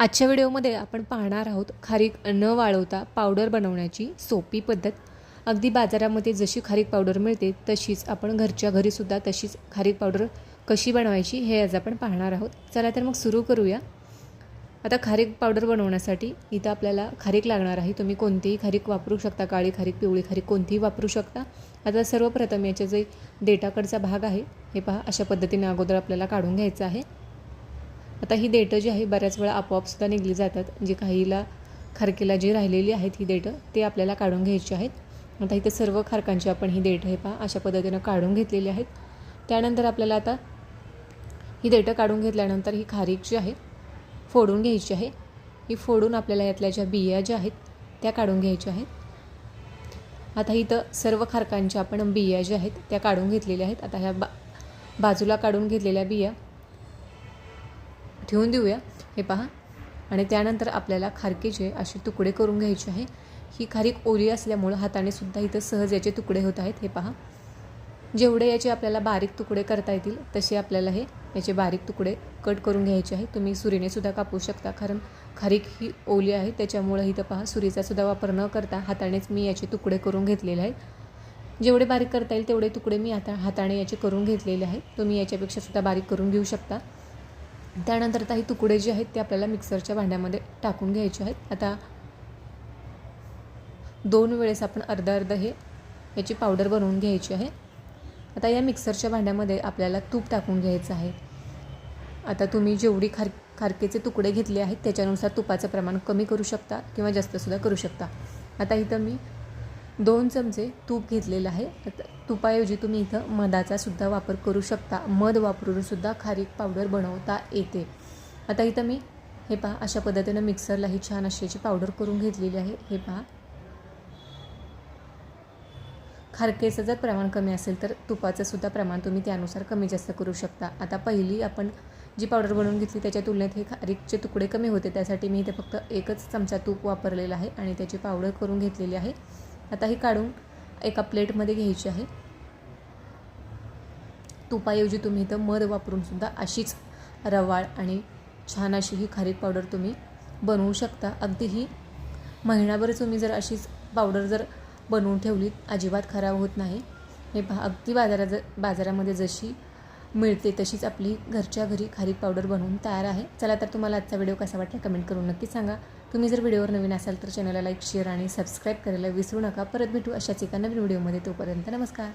आजच्या व्हिडिओमध्ये आपण पाहणार आहोत खारीक न वाळवता पावडर बनवण्याची सोपी पद्धत. अगदी बाजारामध्ये जशी खारीक पावडर मिळते तशीच आपण घरच्या घरीसुद्धा तशीच खारीक पावडर कशी बनवायची हे आज आपण पाहणार आहोत. चला तर मग सुरू करूया. आता खारीक पावडर बनवण्यासाठी इथं आपल्याला खारीक लागणार आहे. तुम्ही कोणतीही खारीक वापरू शकता काळी खारीक पिवळी खारीक कोणतीही वापरू शकता. आता सर्वप्रथम याच्या जे डेटाकडचा भाग आहे हे पहा अशा पद्धतीने अगोदर आपल्याला काढून घ्यायचं आहे. आता ही डेटं जी आहे बऱ्याच वेळा आपोआपसुद्धा निघली जातात. जी काहीला खारकेला जी राहिलेली आहेत ही डेटं ते आपल्याला काढून घ्यायची आहेत. आता इथे सर्व खारकांची आपण ही डेट हे पहा अशा पद्धतीनं काढून घेतलेली आहेत. त्यानंतर आपल्याला आता ही डेटं काढून घेतल्यानंतर ही खारीक जी आहे फोडून घ्यायची आहे. ही फोडून आपल्याला यातल्या ज्या बिया ज्या आहेत त्या काढून घ्यायच्या आहेत. आता इथं सर्व खारकांच्या आपण बिया ज्या आहेत त्या काढून घेतलेल्या आहेत. आता ह्या बा बाजूला काढून घेतलेल्या बिया ठेवून देऊया. हे पहा. आणि त्यानंतर आपल्याला खारकेचे असे तुकडे करून घ्यायचे आहे ही खारीक ओली असल्यामुळं हाताने सुद्धा इथं सहज याचे तुकडे होत आहेत. हे पहा. जेवढे याचे आपल्याला बारीक तुकडे करता येतील तसे आपल्याला हे याचे बारीक तुकडे कट करून घ्यायचे आहे. तुम्ही सुरीने सुद्धा कापू शकता कारण खारीक ही ओली आहे. त्याच्यामुळं इथं पहा सुरीचा सुद्धा वापर न करता हातानेच मी याचे तुकडे करून घेतलेले आहेत. जेवढे बारीक करता येईल तेवढे तुकडे मी आता हाताने याचे करून घेतलेले आहेत तुम्ही याच्यापेक्षा सुद्धा बारीक करून घेऊ शकता. त्यानंतर आता हे तुकडे जे आहेत ते आपल्याला मिक्सरच्या भांड्यामध्ये टाकून घ्यायचे आहेत. आता दोन वेळेस आपण अर्धा अर्ध हे याची पावडर बनवून घ्यायची आहे. आता या मिक्सरच्या भांड्यामध्ये आपल्याला तूप टाकून घ्यायचं आहे. आता तुम्ही जेवढी खार खारकेचे तुकडे घेतले आहेत त्याच्यानुसार तुपाचं प्रमाण कमी करू शकता किंवा जास्तसुद्धा करू शकता. आता इथं मी दोन चमचे तूप घेतलेलं आहे. तुपाऐवजी तुम्ही इथं मधाचा सुद्धा वापर करू शकता. मध वापरून सुद्धा खारीक पावडर बनवता येते. आता इथं मी हे पहा अशा पद्धतीनं मिक्सरला ही छान अशी याची पावडर करून घेतलेली आहे. हे पहा. खारकेचं जर प्रमाण कमी असेल तर तुपाचं सुद्धा प्रमाण तुम्ही त्यानुसार कमी जास्त करू शकता. आता पहिली आपण जी पावडर बनवून घेतली त्याच्या तुलनेत हे खारीकचे तुकडे कमी होते. त्यासाठी मी इथे फक्त एकच चमचा तूप वापरलेला आहे आणि त्याची पावडर करून घेतलेली आहे. आता हे काढून एका प्लेटमध्ये घ्यायची आहे. तुपाऐवजी तुम्ही इथं मध वापरून सुद्धा अशीच रवाळ आणि छान अशी ही खारीक पावडर तुम्ही बनवू शकता. अगदी ही महिनाभर तुम्ही जर अशीच पावडर जर बनवून ठेवली अजिबात खराब होत नाही. हे भा अगदी बाजारात बाजारामध्ये जशी मिळते तशीच आपली घरच्या घरी खारीक पावडर बनवून तयार आहे. चला तर तुम्हाला आजचा व्हिडिओ कसा वाटला कमेंट करून नक्की सांगा. तुम्ही जर व्हिडिओवर नवीन असाल तर चॅनलला लाईक शेअर आणि सबस्क्राईब करायला विसरू नका. परत भेटू अशाच एका नवीन व्हिडिओमध्ये तोपर्यंत नमस्कार.